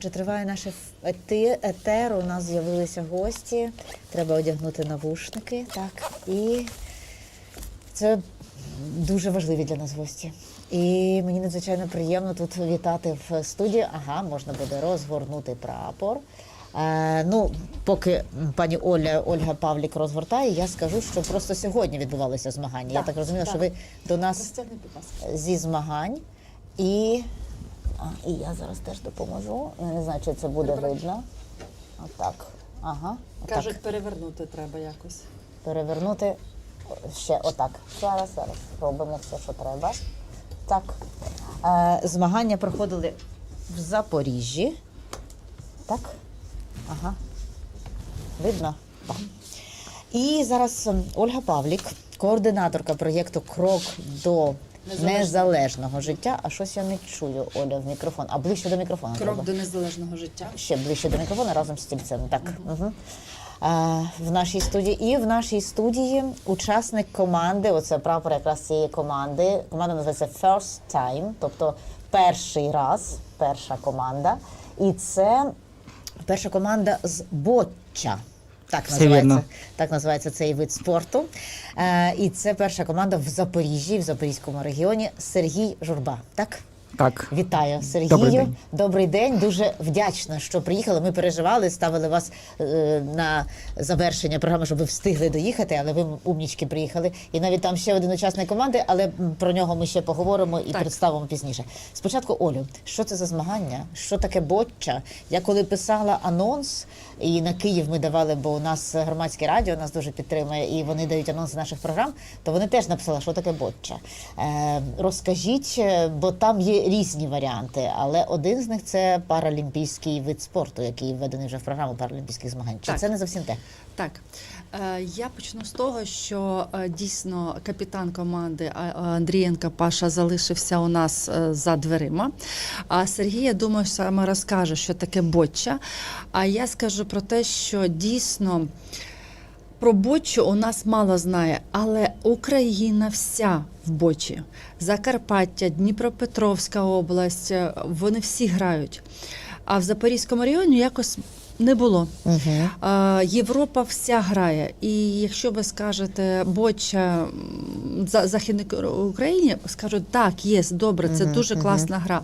Отже, триває наше етер. У нас з'явилися гості. Треба одягнути навушники. Так. І це дуже важливі для нас гості. І мені надзвичайно приємно тут вітати в студії. Ага, можна буде розгорнути прапор. Е, ну, поки пані Оля Ольга Павлік розгортає, я скажу, що просто сьогодні відбувалися змагання. я Так, так розумію, так. що ви до нас зі змагань. І, а, і я зараз теж допоможу. Я не знаю, чи це буде Добре. видно. Отак. Ага. Отак. Кажуть, перевернути треба якось. Перевернути ще отак. Зараз, зараз робимо все, що треба. Так. Е, змагання проходили в Запоріжжі. Так. Ага. Видно? Так. І зараз ем, Ольга Павлік, координаторка проєкту Крок до Незалежного. життя. А щось я не чую, Оля, в мікрофон. А ближче до мікрофона. Крок до незалежного життя. ще ближче до мікрофона разом з стільцем. Так. Угу. А, в нашій студії. І в нашій студії учасник команди, оце прапор якраз цієї команди. Команда називається First Time, тобто перший раз, перша команда. І це перша команда з Боча. Так Все називається, вірно. так називається цей вид спорту. Е, і це перша команда в Запоріжжі, в Запорізькому регіоні. Сергій Журба. Так? Так. Вітаю, Сергію. Добрий день. Добрий день. Дуже вдячна, що приїхали. Ми переживали, ставили вас е, на завершення програми, щоб ви встигли доїхати, але ви умнічки приїхали. І навіть там ще один учасник команди, але про нього ми ще поговоримо і Так. представимо пізніше. Спочатку, Олю, що це за змагання? Що таке ботча? Я коли писала анонс, і на Київ ми давали, бо у нас громадське радіо нас дуже підтримує, і вони дають анонси наших програм, то вони теж написали, що таке ботча. Е, розкажіть, е, бо там є різні варіанти, але один з них це паралімпійський вид спорту, який введений вже в програму паралімпійських змагань. Чи Так. це не зовсім те? Так, е, я почну з того, що е, дійсно капітан команди Андрієнка Паша залишився у нас е, за дверима. А Сергій, я думаю, саме розкаже, що таке ботча. А я скажу про те, що дійсно. Про бочу у нас мало знає, але Україна вся в бочі. Закарпаття, Дніпропетровська область, е, вони всі грають. А в Запорізькому районі якось не було. Угу. А, Європа вся грає. І якщо ви скажете боча за Західній Україні, скажуть так, є добре, це Мгм, дуже мгм. класна гра.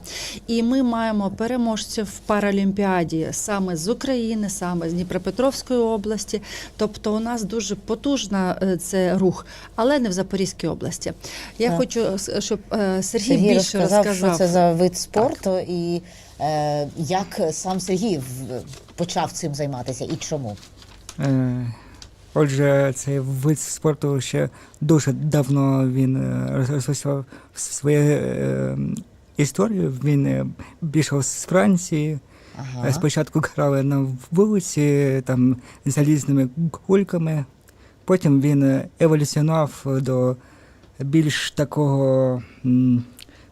І ми маємо переможців в Паралімпіаді саме з України, саме з Дніпропетровської області. Тобто у нас дуже потужна е, це рух, але не в Запорізькій області. Я Так. хочу, щоб е, Сергій, Сергій більше розказав, розказав. що це за вид спорту, і е, як сам Сергій почав цим займатися і чому? Е, Отже, цей вид спорту ще дуже давно він е, розпочав свою е, історію. Він е, пішов з Франції. Ага. Е, Спочатку грали на вулиці там залізними кульками. Потім він е, еволюціонував до більш такого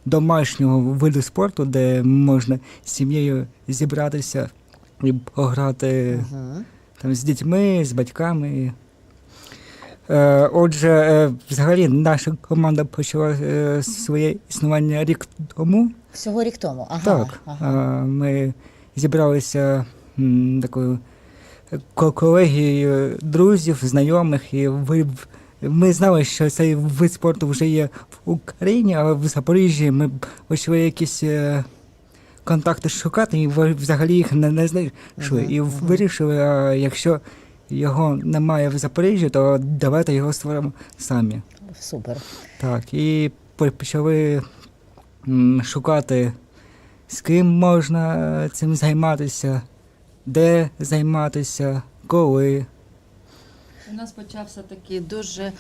домашнього виду спорту, де можна з сім'єю зібратися і пограти Угу. там, з дітьми, з батьками. Е, отже, е, взагалі наша команда почала е, своє існування рік тому. Всього рік тому. Ага. Так, ага. е, ми зібралися м, такою колегією друзів, знайомих, і ви, ми знали, що цей вид спорту вже є в Україні, але в Запоріжжі ми почали якісь е, контакти шукати, і взагалі їх не, не знайшли. Мгм, І мгм. вирішили, а якщо його немає в Запоріжжі, то давайте його створимо самі. Супер. Так, і почали шукати, з ким можна е, цим займатися, де займатися, коли. У нас почався такі дуже е,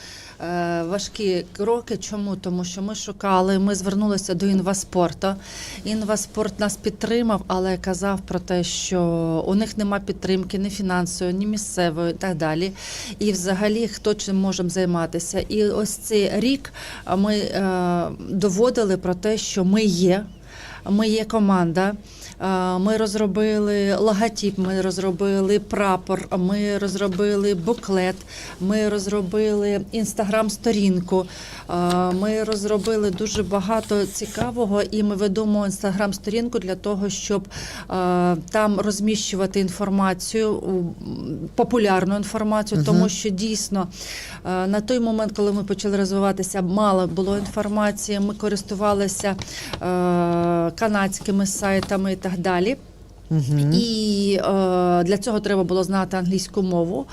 важкі кроки. Чому? Тому що ми шукали, ми звернулися до інваспорту. Інваспорт нас підтримав, але казав про те, що у них нема підтримки ні фінансової, ні місцевої, і так далі. І взагалі хто чим можемо займатися. І ось цей рік ми е, доводили про те, що ми є. Ми є команда. Е, Ми розробили логотип, ми розробили прапор, ми розробили буклет, ми розробили інстаграм-сторінку. е, Ми розробили дуже багато цікавого, і ми ведемо інстаграм-сторінку для того, щоб е, там розміщувати інформацію, популярну інформацію, тому що дійсно на той момент, коли ми почали розвиватися, мало було інформації. Ми користувалися канадськими сайтами так далі. Угу. І е, для цього треба було знати англійську мову.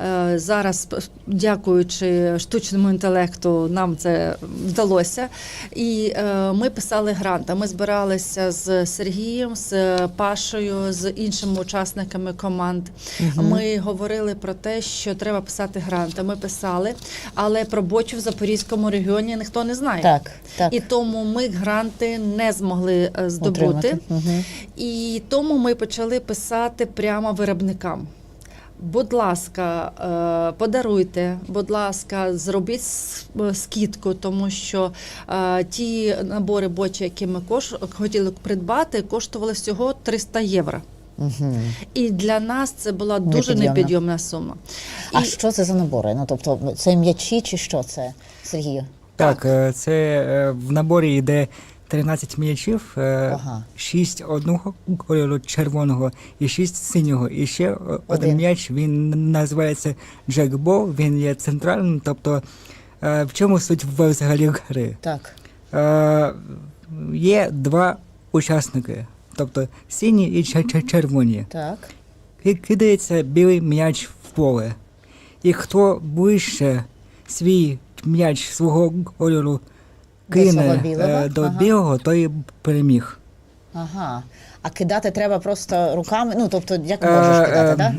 Е, зараз, дякуючи штучному інтелекту, нам це вдалося. І е, ми писали гранти. Ми збиралися з Сергієм, з Пашою, з іншими учасниками команд. Ми говорили про те, що треба писати гранти. Ми писали, але про бочу в Запорізькому регіоні ніхто не знає. Так, так. І тому ми гранти не змогли е, здобути. Угу. І тому ми почали писати прямо виробникам. Будь ласка, е, подаруйте, будь ласка, зробіть скидку, тому що е, ті набори бочі, які ми хотіли придбати, коштували всього 300 євро. Угу. І для нас це була дуже Непідйомна. непідйомна сума. А І- що це за набори? Ну тобто, це м'ячі чи що це, Сергію? Так, е, це в наборі йде 13 м'ячів, е, Ага. 6 одного кольору червоного і 6 синього. І ще е, Один. один м'яч, він називається Джекбол, він є центральним, тобто е, в чому суть взагалі гри? Так. Є два учасники, тобто сині і чер- чер- червоні. Так. Ки- Кидається білий м'яч в поле. І хто ближче свій м'яч свого кольору кине е, до Ага. білого, то і переміг. Ага. А кидати треба просто руками. Ну, тобто, як можеш кидати, так?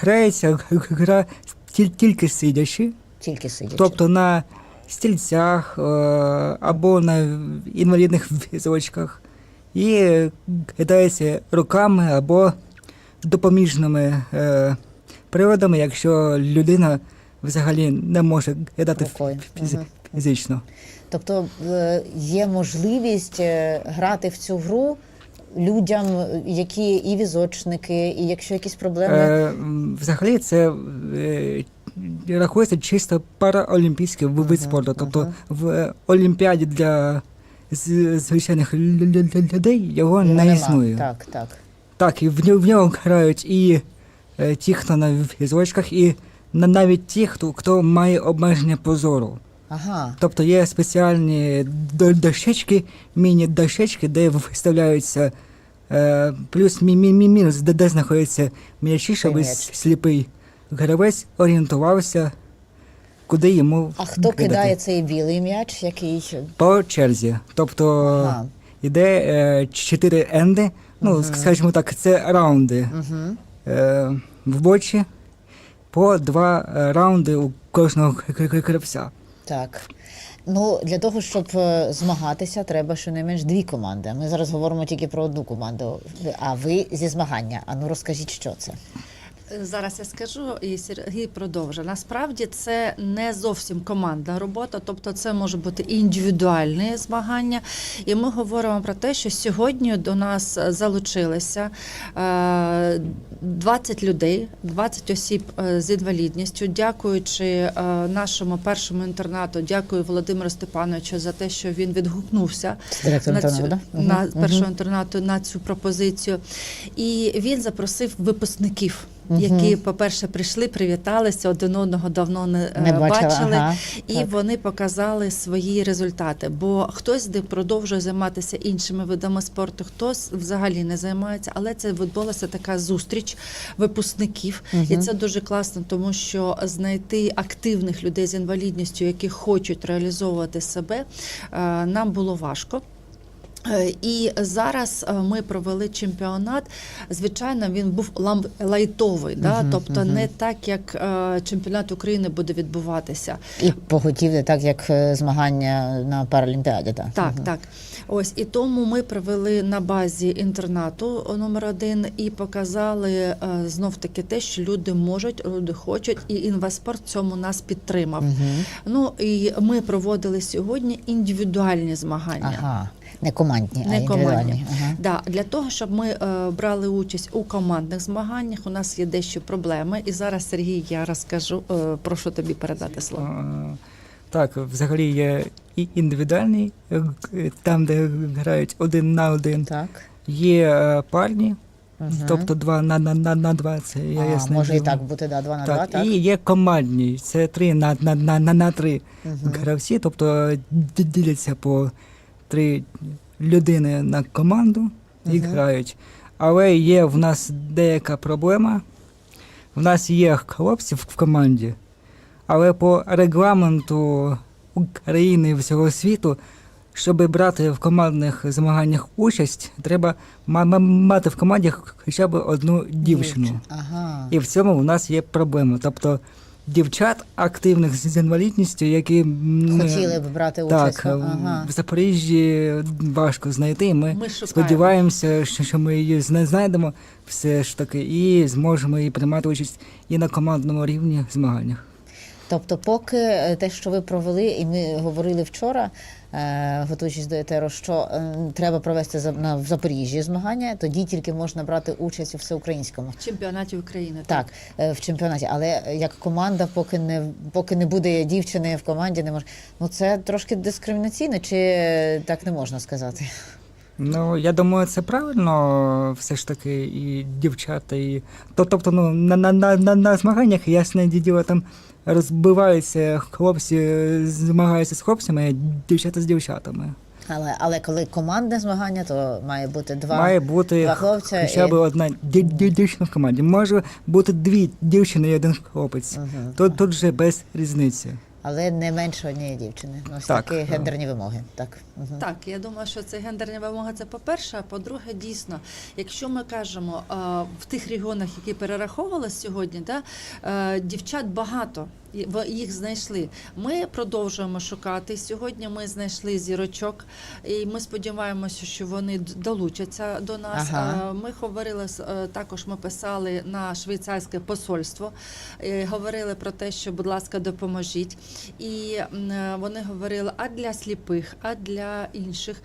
Грається гра тіль- тільки сидячи, Тільки сидячи. тобто на стільцях е, або на інвалідних візочках. І кидається руками або допоміжними е, приладами, якщо людина взагалі не може кидати Рукою. фізи- Мгм. фізично. Тобто е, є можливість е, грати в цю гру людям, е, які і візочники, і якщо якісь проблеми. Е, взагалі це е, рахується чисто параолімпійський вид Мгм, спорту. Тобто мгм. в Олімпіаді для звичайних лю- лю- лю- людей його Його не існує. Так, так. Так, і в нього, в нього грають і ті, хто на візочках, і навіть ті, хто, хто має обмеження позору. Ага. Тобто є спеціальні дощечки, міні-дощечки, де виставляються е, плюс мі- мі- мі- мінус, де, де знаходяться м'ячі, щоб сліпий гравець орієнтувався, куди йому А хто кидати. кидає цей білий м'яч, який. по черзі. Тобто Ага. йде е, чотири енди, ну, Мгм. скажімо так, це раунди Угу. е, в бочі, по два е, раунди у кожного к- к- гравця. Так. Ну, для того, щоб е, змагатися, треба щонайменш дві команди. Ми зараз говоримо тільки про одну команду. А ви зі змагання. А ну розкажіть, що це. Зараз я скажу, і Сергій продовжить. Насправді це не зовсім командна робота, тобто це може бути індивідуальне змагання. І ми говоримо про те, що сьогодні до нас залучилися е, 20 людей, 20 осіб е, з інвалідністю. Дякуючи е, нашому першому інтернату, дякую Володимиру Степановичу за те, що він відгукнувся на, цю? На першого інтернату на цю пропозицію. І він запросив випускників, Мгм. які, по-перше, прийшли, привіталися, один одного давно не, е, Не бачили. ага, І так. вони показали свої результати. Бо хтось де продовжує займатися іншими видами спорту, хтось взагалі не займається, але це відбулася така зустріч випускників, і це дуже класно, тому що знайти активних людей з інвалідністю, які хочуть реалізовувати себе, е, нам було важко. Е, І зараз е, ми провели чемпіонат. Звичайно, він був лайтовий, да? Мгм, тобто мгм. не так, як е, чемпіонат України буде відбуватися. І поготівлі, так як змагання на Паралімпіаді. Так, Так, Мгм. так. Ось і тому ми провели на базі інтернату номер один і показали знов таки те, що люди можуть, люди хочуть, і інвеспорт цьому нас підтримав. Мгм. Ну і ми проводили сьогодні індивідуальні змагання. Ага. Не командні, Не індивідуальні. командні. Ага. Да, для того, щоб ми е, брали участь у командних змаганнях, у нас є дещо проблеми. І зараз, Сергій, я розкажу, е, прошу тобі передати слово. Так, взагалі є і індивідуальний, е, там, де грають один на один. Так. Є е, парні, Мгм. тобто два на, на, на, на два. Це я а, ясно. може і так бути, да, два на два, Так, так? і є командні, це три на, на, на, на, на три Мгм. гравці, тобто діляться по три людини на команду і Мгм. грають. Але є в нас деяка проблема. В нас є хлопці в команді, але по регламенту України і всього світу, щоб брати в командних змаганнях участь, треба ма- ма- мати в команді хоча б одну дівчину. Ага. І в цьому в нас є проблема. Тобто дівчат активних з інвалідністю, які Хотіли б брати участь. так, ага. в Запоріжжі важко знайти. Ми, Ми сподіваємося, що, що ми її знайдемо все ж таки і зможемо її приймати участь і на командному рівні в змаганнях. Тобто, поки е, те, що ви провели, і ми говорили вчора, е, готуючись до етеру, що е, треба провести за- на в Запоріжжі змагання, тоді тільки можна брати участь у всеукраїнському. Чемпіонаті України. Так, е, в чемпіонаті, але як команда, поки не поки не буде дівчини в команді, не може. Ну це трошки дискримінаційно, чи так не можна сказати? Ну, я думаю, це правильно все ж таки, і дівчата, і. То- Тобто, ну, на, на, на, на, на змаганнях, ясне діло, там розбиваються хлопці, змагаються з хлопцями, дівчата з дівчатами. Але але коли командне змагання, то має бути два. Має бути два хлопця хоча і- б одна ді- ді- дівчина в команді. Може бути дві дівчини і один хлопець. Угу, Тут, тут вже без різниці. Але не менше однієї дівчини. Ну, Ось Так. такі гендерні вимоги. Так. угу. Так, я думаю, що це гендерні вимоги. Це по-перше. А по-друге, дійсно, якщо ми кажемо в тих регіонах, які перераховували сьогодні, да, е, дівчат багато. Їх знайшли. Ми продовжуємо шукати. Сьогодні ми знайшли зірочок, і ми сподіваємося, що вони долучаться до нас. Ага. Ми говорили е, також. Ми писали на швейцарське посольство, е, говорили про те, що, будь ласка, допоможіть. І е, вони говорили, а для сліпих, а для інших.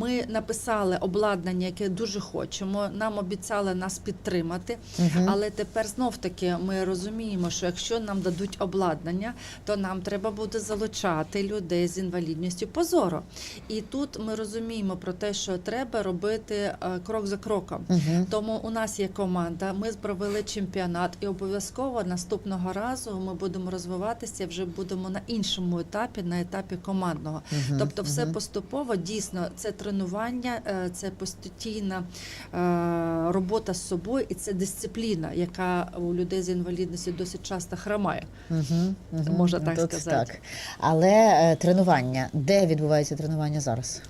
Ми написали обладнання, яке дуже хочемо. Нам обіцяли нас підтримати. Мгм. Але тепер знов таки ми розуміємо, що якщо нам дадуть обладнання, то нам треба буде залучати людей з інвалідністю позоро. І тут ми розуміємо про те, що треба робити е, крок за кроком. Мгм. Тому у нас є команда. Ми провели чемпіонат, і обов'язково наступного разу ми будемо розвиватися. Вже будемо на іншому етапі, на етапі командного. Мгм. Тобто, все Мгм. поступово дійсно це тренування, е, це постійна е, робота з собою, і це дисципліна, яка у людей з інвалідністю досить часто хромає. Мгм, мгм. Можна так Тут сказати. Так. Але е, тренування, де відбувається тренування зараз?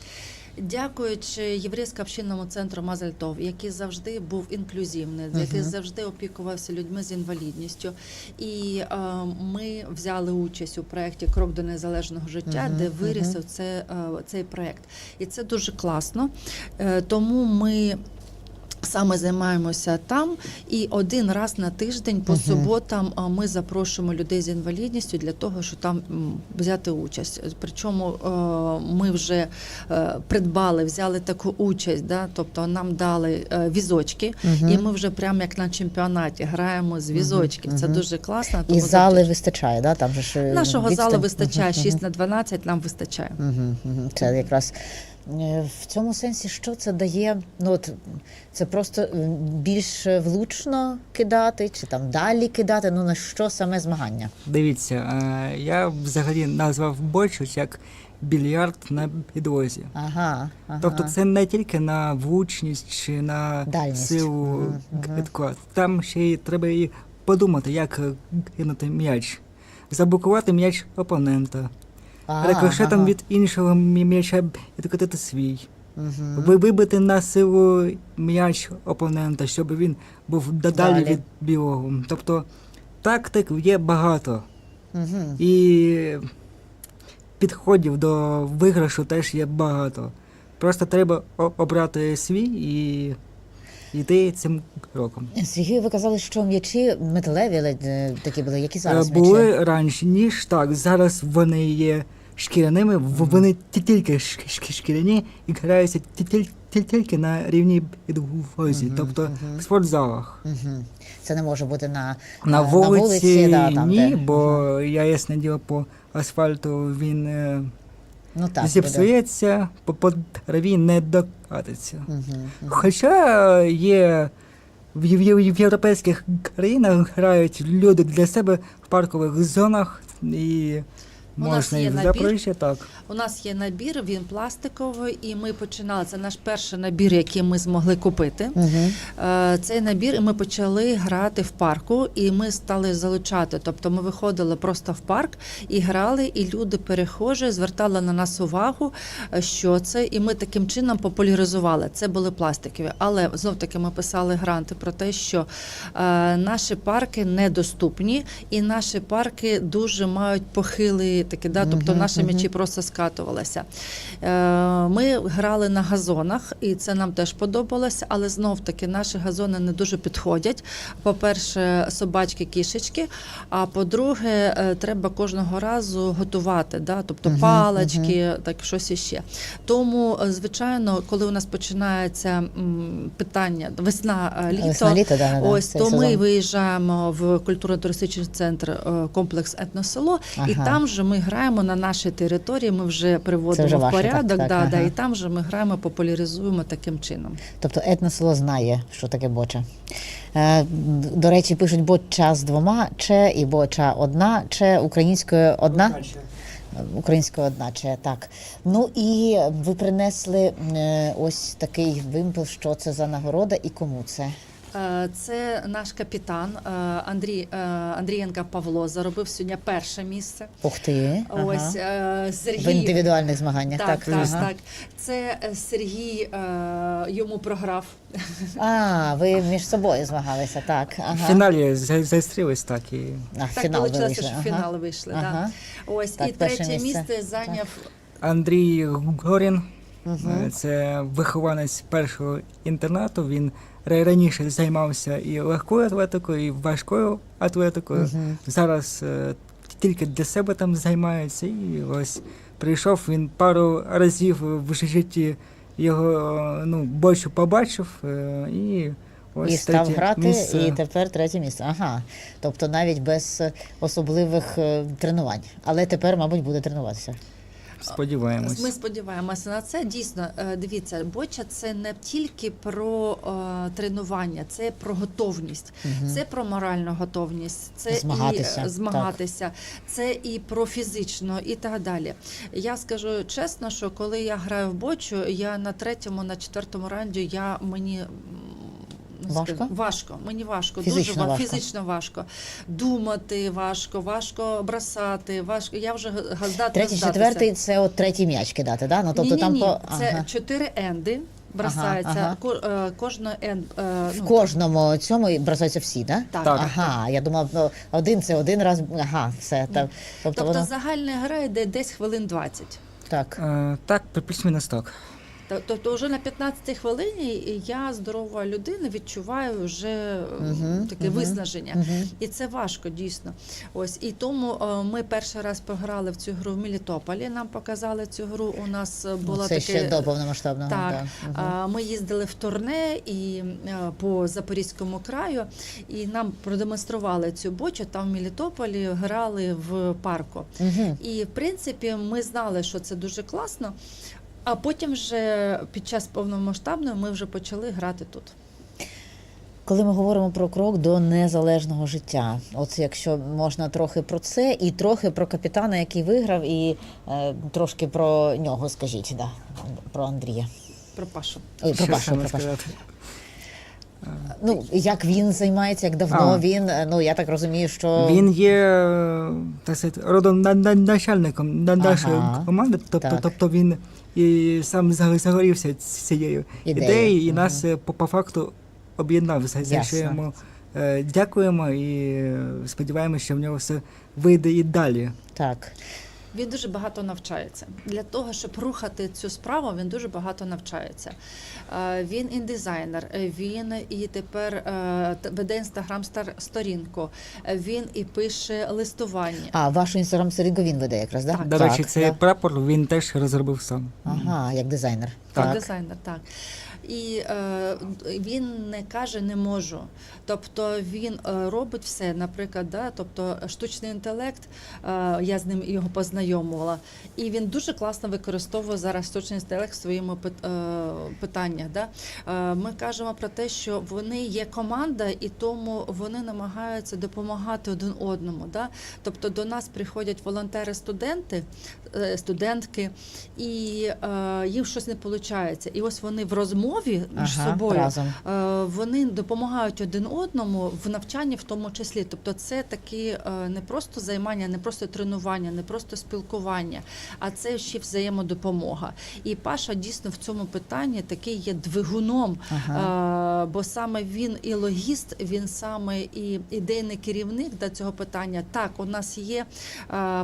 Дякуючи єврейсько-общинному центру Мазальтов, який завжди був інклюзивний, який Мгм. завжди опікувався людьми з інвалідністю, і е, ми взяли участь у проєкті Крок до незалежного життя, Мгм, де мгм. вирісив це, е, цей проєкт. І це дуже класно. Е, тому ми. Саме займаємося там, і один раз на тиждень по суботам ми запрошуємо людей з інвалідністю для того, щоб там взяти участь. Причому е, ми вже е, придбали, взяли таку участь, да? тобто нам дали е, візочки, і ми вже прямо як на чемпіонаті граємо з візочків. Це дуже класно. І зали завдяки- вистачає, да? Там же ж нашого відстань. залу вистачає Мгм, 6 на 12, нам вистачає. Це якраз в цьому сенсі, що це дає? Ну от це просто більш влучно кидати, чи там далі кидати? Ну на що саме змагання? Дивіться, е, я взагалі назвав бочусь як більярд на підлозі. Ага. ага. Тобто це не тільки на влучність чи на Дальність. силу мгм. кидка. Там ще й треба і подумати, як е, кинути м'яч. Заблокувати м'яч опонента, рикошетом від іншого м'яча відкотити свій. Ви вибити на силу м'яч опонента, щоб він був д- далі Далі. від білого. Тобто тактик є багато. І підходів до виграшу теж є багато. Просто треба обрати свій і йти цим кроком. Сергій, ви казали, що м'ячі металеві ледь е, такі були. Які зараз м'ячі? Були раніше, ніж так. Зараз вони є шкіряними, вони ті- тільки шкіряні і граються ті- ті- ті- тільки на рівні підвозі, тобто в спортзалах. Це не може бути на, На е, вулиці, да, там, ні, де- бо я ясне діло по асфальту він е, ну, так, зіпсується, по, по траві не докатиться. Угу. Хоча є в, єв- в європейських країнах грають люди для себе в паркових зонах і У нас можна є і в набір. Так. У нас є набір, він пластиковий, і ми починали. Це наш перший набір, який ми змогли купити. Угу. Е, Цей набір і ми почали грати в парку, і ми стали залучати. Тобто ми виходили просто в парк і грали, і люди перехожі звертали на нас увагу, е, що це, і ми таким чином популяризували. Це були пластикові. Але знов таки ми писали гранти про те, що е, наші парки недоступні, і наші парки дуже мають похилий такі, да, тобто наші м'ячі просто скатувалися. Е, Ми грали на газонах, і це нам теж подобалося, але знов таки наші газони не дуже підходять. По-перше, собачки, кішечки. А по-друге, е, треба кожного разу готувати, да? тобто палички, так щось іще. Тому, е, звичайно, коли у нас починається м, питання весна, літо. Весна літо, да, Ось то ми сезон. виїжджаємо в культурно-туристичний центр комплекс етносело, і Ага. там же ми граємо на нашій території. Ми вже приводимо вже в ваше, порядок, так, да, да, ага. і там же ми граємо, популяризуємо таким чином. Тобто етносело знає, що таке боча. Е, до речі, пишуть боча з двома че і боча одна, че українською одна. Українською одна че, так. Ну і ви принесли е, ось такий вимпел, що це за нагорода і кому це? Е, Це наш капітан е, Андрій е, Андрієнка Павло заробив сьогодні перше місце. Ух ти. ага. Ось е, В індивідуальних змаганнях. Так, Так, так, ага. так. Це Сергій йому програв. А, ви між собою змагалися, так. Ага. В фіналі за- зустрілись так і А, Так фінал вийшли. що ага. фінал вийшли. Ага. Да. Ось Так, і третє місце. місце зайняв Андрій Горін. Е, Це вихованець першого інтернату. Він раніше займався і легкою атлетикою, і важкою атлетикою. Мгм. Зараз е, тільки для себе там займається. І ось прийшов він пару разів в житті його ну, бочу побачив е, і ось і став грати, місце. і тепер третє місце. Ага. Тобто навіть без особливих е, тренувань. Але тепер, мабуть, буде тренуватися. Сподіваємось. Ми сподіваємося на це. Дійсно, е, дивіться, боча це не тільки про е, тренування, це про готовність, Мгм. це про моральну готовність, це Змагатися, і е, змагатися, це і про фізично, і так далі. Я скажу чесно, що коли я граю в бочу, я на третьому, на четвертому раунді я мені. Важко? скажу, важко, мені важко, Фізично дуже важко. фізично важко. Думати важко, важко бросати, важко. Я вже га- здатна Третій, четвертий це от третій м'яч кидати, да? Ну, тобто ні, там ні, по це ага. чотири енди бросаються. ага. Ко, е, кожна енд е, в ну, кожному цьому бросаються всі, да? так. Так. Ага, я думав, ну, один це один раз, ага, все. Так, тобто, Тобто воно загальна гра йде десь хвилин 20. так. Е, Так, плюс-мінус так. Тобто вже на 15 хвилині я здорова людина відчуваю вже е, таке мгм, виснаження. Мгм. І це важко дійсно. Ось і тому е, ми перший раз пограли в цю гру в Мелітополі. Нам показали цю гру. У нас е, була Ну, це таке ще до повномасштабного. Так, да. А, ми їздили в турне і по Запорізькому краю, і нам продемонстрували цю бочу. Там в Мелітополі грали в парку. Мгм. І в принципі ми знали, що це дуже класно. А потім вже під час повномасштабної ми вже почали грати тут. Коли ми говоримо про крок до незалежного життя, от якщо можна трохи про це, і трохи про капітана, який виграв, і е, трошки про нього скажіть, да, про Андрія. Про Пашу. Ой, про Що Пашу, саме про Пашу. сказати? Ну, як він займається, як давно А. він. е, Ну, я так розумію, що Він є е, так сказати, родом на- на- начальником на нашої Ага. команди, тобто, Так. тобто він і сам за- загорівся цією Ідеєю. ідеєю, і нас е, по, по факту об'єднав. За, за що Ясно. йому е, дякуємо і е, сподіваємося, що в нього все вийде і далі. так. Він дуже багато навчається. Для того, щоб рухати цю справу, він дуже багато навчається. Е, Він і дизайнер, е, він і тепер е, веде інстаграм сторінку, він і пише листування. А вашу інстаграм сторінку він веде якраз, да? Так. До речі, цей да. прапор він теж розробив сам. Ага, як дизайнер. Так. Так. Дизайнер, так. І е, він не каже не можу. Тобто він е, робить все, наприклад, да, тобто штучний інтелект, е, я з ним його познайомила, і він дуже класно використовує зараз штучний інтелект в своєму пит- питаннях. Да. Ми кажемо про те, що вони є команда, і тому вони намагаються допомагати один одному. Да. Тобто до нас приходять волонтери-студенти, студентки, і їм щось не виходить. І ось вони в розмові між Ага, собою разом. е, вони допомагають один одному в навчанні, в тому числі. Тобто, це такі е, не просто займання, не просто тренування, не просто спілкування, а це ще взаємодопомога. І Паша дійсно в цьому питанні такий є двигуном. Ага. Е, бо саме він і логіст, він саме і ідейний керівник до цього питання. Так, у нас є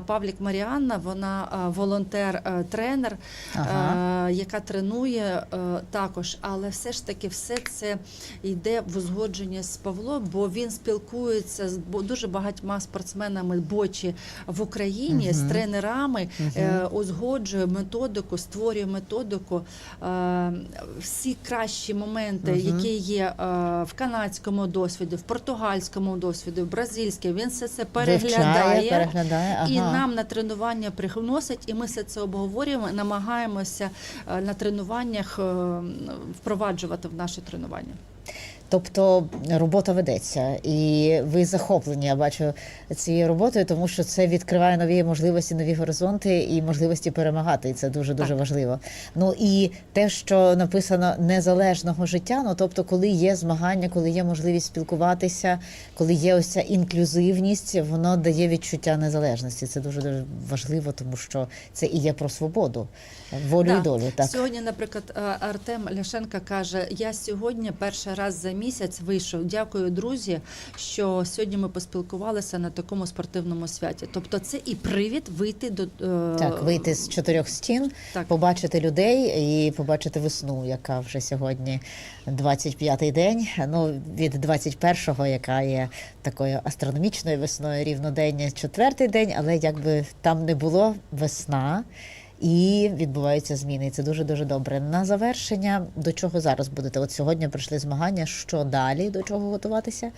Павлік Маріанна, вона волонтер-тренер, Ага. яка тренує також, але все ж таки все це йде в узгодженні з Павлом, бо він спілкується з дуже багатьма спортсменами бочі в Україні, з Мгм. тренерами, Мгм. е, узгоджує методику, створює методику. Е, всі кращі моменти, Мгм. які є е, в канадському досвіді, в португальському досвіді, в бразильському, він все це Вивчає, переглядає. переглядає. Ага. І нам на тренування приносять, і ми все це обговорюємо, намагаємося на тренуваннях впроваджувати в наше тренування. Тобто робота ведеться, і ви захоплені, я бачу цією роботою, тому що це відкриває нові можливості, нові горизонти і можливості перемагати. І це дуже дуже Так. важливо. Ну і те, що написано незалежного життя. Ну тобто, коли є змагання, коли є можливість спілкуватися, коли є ось ця інклюзивність, воно дає відчуття незалежності. Це дуже дуже важливо, тому що це і є про свободу, волю Да. і долю. Так Сьогодні, наприклад, е, Артем Ляшенко каже: я сьогодні перший раз за місяць вийшов. Дякую, друзі, що сьогодні ми поспілкувалися на такому спортивному святі. Тобто, це і привід вийти до е, Так, вийти з чотирьох стін, Так. побачити людей і побачити весну, яка вже сьогодні 25-й день. Ну від 21-го, яка є такою астрономічною весною, рівнодення четвертий день, але якби там не було весна. І відбуваються зміни, і це дуже дуже добре. На завершення до чого зараз будете? От сьогодні пройшли змагання. Що далі? До чого готуватися?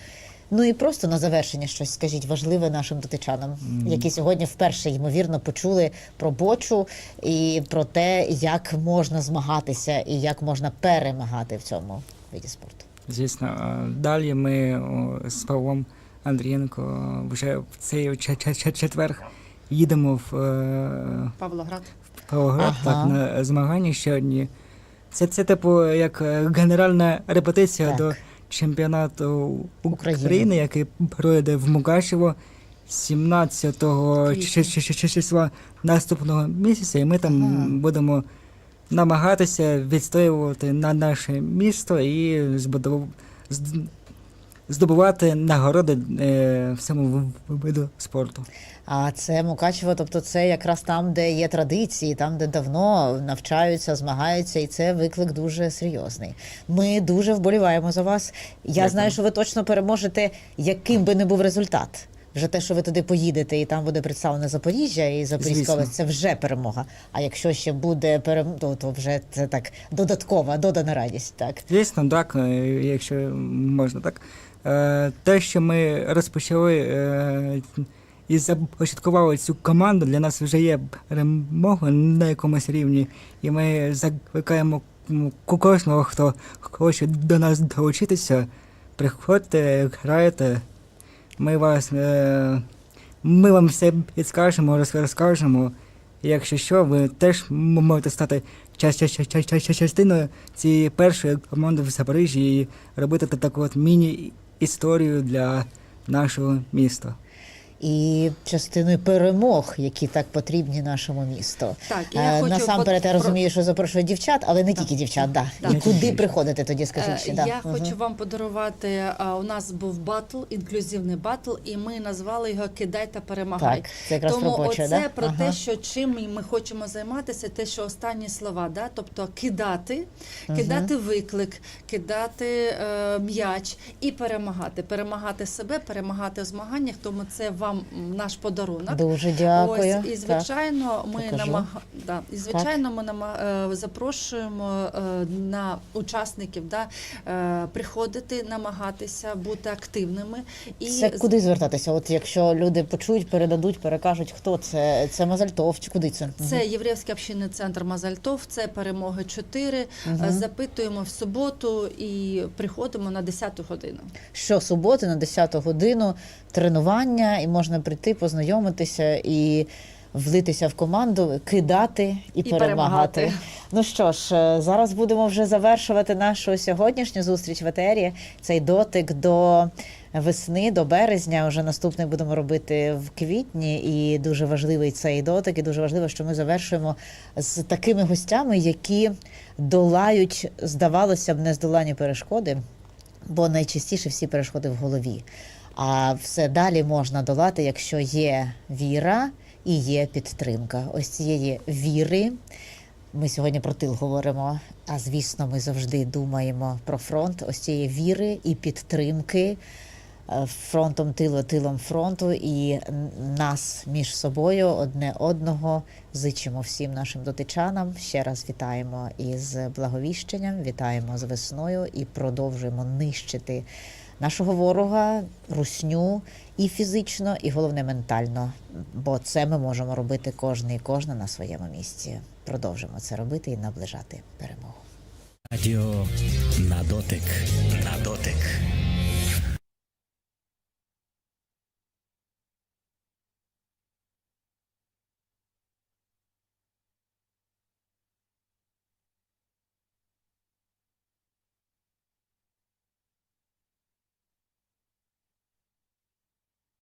Ну і просто на завершення щось скажіть важливе нашим дотичанам, які сьогодні вперше ймовірно почули про бочу і про те, як можна змагатися і як можна перемагати в цьому виді спорту. Звісно, далі ми з Павлом Андрієнко вже в цей че- че- че- четвер їдемо в е, Павлоград. Павлоград Ага. так, на змагання ще одні. Це, це типу як е, генеральна репетиція Так. до чемпіонату України. України, який пройде в Мукачево 17 Квітня. чи- чи- чи- чи- числа наступного місяця, і ми там Ага. будемо намагатися відстоювати на наше місто і збудов- з- здобувати нагороди е, в цьому виду спорту. А це Мукачево, тобто це якраз там, де є традиції, там, де давно навчаються, змагаються, і це виклик дуже серйозний. Ми дуже вболіваємо за вас. Я Дякую. знаю, що ви точно переможете, яким би не був результат. Вже те, що ви туди поїдете, і там буде представлене Запоріжжя і Запорізька область, це вже перемога. А якщо ще буде перемога, то, то вже це так додаткова, додана радість. Так Звісно, так, е, якщо можна так. Е, Те, що ми розпочали е, і започаткували цю команду, для нас вже є перемога на якомусь рівні. І ми закликаємо кожного, хто хоче до нас долучитися, приходьте, грайте. Ми вас е, ми вам все підскажемо, розкажемо. Якщо що, ви теж можете стати час- час- час- час- час- частиною цієї першої команди в Запоріжжі і робити таку от міні-історію для нашого міста. І частиною перемог, які так потрібні нашому місту. Так, я Е, хочу Насамперед, я розумію, що запрошують дівчат, але не тільки дівчат. Да. Так. І куди приходити тоді, скажіть ще? Е, Да. Я Мгм. хочу вам подарувати. У нас був батл, інклюзивний батл, і ми назвали його Кидай та перемагай. Так, це якраз Тому робоче, оце да? про Ага. те, що чим ми хочемо займатися, те, що останні слова, да? тобто кидати, кидати виклик, кидати е, м'яч і перемагати. Перемагати себе, перемагати в змаганнях. Тому це вам наш подарунок. Дуже дякую. Ось і Так. звичайно, ми покажу. намага... да, і звичайно, ми нама... е, запрошуємо е, на учасників да, е, приходити, намагатися бути активними і Це куди звертатися? От якщо люди почують, передадуть, перекажуть, хто це? Це Мазальтов чи куди це? Це Єврейський общинний центр Мазальтов, це перемоги 4. Мгм. Запитуємо в суботу і приходимо на 10 годину. Щосуботи на 10 годину тренування, і можна прийти, познайомитися і влитися в команду, кидати і, І перемагати. перемагати. Ну що ж, е, зараз будемо вже завершувати нашу сьогоднішню зустріч в етері. Цей дотик до весни, до березня. Вже наступний будемо робити в квітні. І дуже важливий цей дотик, і дуже важливо, що ми завершуємо з такими гостями, які долають, здавалося б, нездолані перешкоди. Бо найчастіше всі перешкоди в голові. А все далі можна долати, якщо є віра і є підтримка. Ось цієї віри. Ми сьогодні про тил говоримо, а звісно, ми завжди думаємо про фронт. Ось цієї віри і підтримки е, фронтом тилу, тилом фронту, і нас між собою одне одного зичимо всім нашим дотичанам. Ще раз вітаємо із благовіщенням, вітаємо з весною і продовжуємо нищити нашого ворога, русню і фізично, і головне ментально. Бо це ми можемо робити кожен і кожна на своєму місці. Продовжимо це робити і наближати перемогу. Радіо на дотик. На дотик.